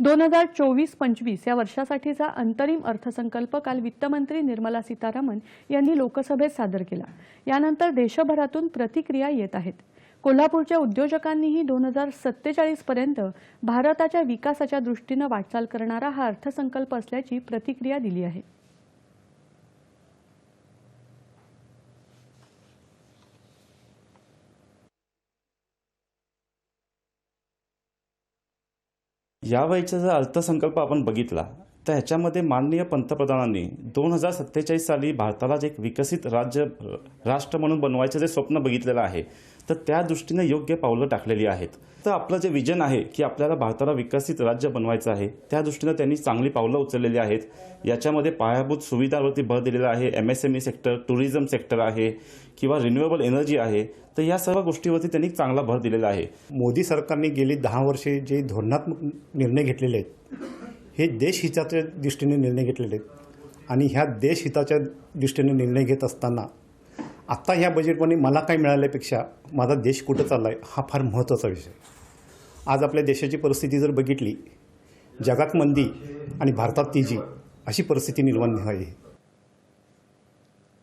दोन हजार चोवीस पंचवीस या वर्षासाठीचा अंतरिम अर्थसंकल्प काल वित्तमंत्री निर्मला सीतारामन यांनी लोकसभेत सादर केला. यानंतर देशभरातून प्रतिक्रिया येत आहेत. कोल्हापूरच्या उद्योजकांनीही दोन हजार सत्तेचाळीस पर्यंत भारताच्या विकासाच्या दृष्टीनं वाटचाल करणारा हा अर्थसंकल्प असल्याची प्रतिक्रिया दिली आहे. या वयाचा जर अर्थसंकल्प आपण बघितला तर ह्याच्यामध्ये माननीय पंतप्रधानांनी दोन हजार सत्तेचाळीस साली भारताला जे एक विकसित राज्य राष्ट्र म्हणून बनवायचं जे स्वप्न बघितलेलं आहे तर त्या दृष्टीने योग्य पावलं टाकलेली आहेत. तर आपलं जे विजन आहे की आपल्याला भारताला विकसित राज्य बनवायचं आहे त्या दृष्टीनं त्यांनी चांगली पावलं उचललेली आहेत. याच्यामध्ये पायाभूत सुविधांवरती भर दिलेला आहे M S M E sector tourism sector आहे किंवा रिन्युएबल एनर्जी आहे तर या सर्व गोष्टीवरती त्यांनी चांगला भर दिलेला आहे. मोदी सरकारने गेली दहा वर्षे जे धोरणात्मक निर्णय घेतलेले आहेत हे देशहिताच्या दृष्टीने निर्णय घेतलेले आहेत. आणि ह्या देशहिताच्या दृष्टीने निर्णय घेत असताना आत्ता ह्या बजेटमध्ये मला काय मिळाल्यापेक्षा माझा देश कुठं चालला आहे हा फार महत्त्वाचा विषय. आज आपल्या देशाची परिस्थिती जर बघितली जगात मंदी आणि भारतात तेजी अशी परिस्थिती निर्माण आहे.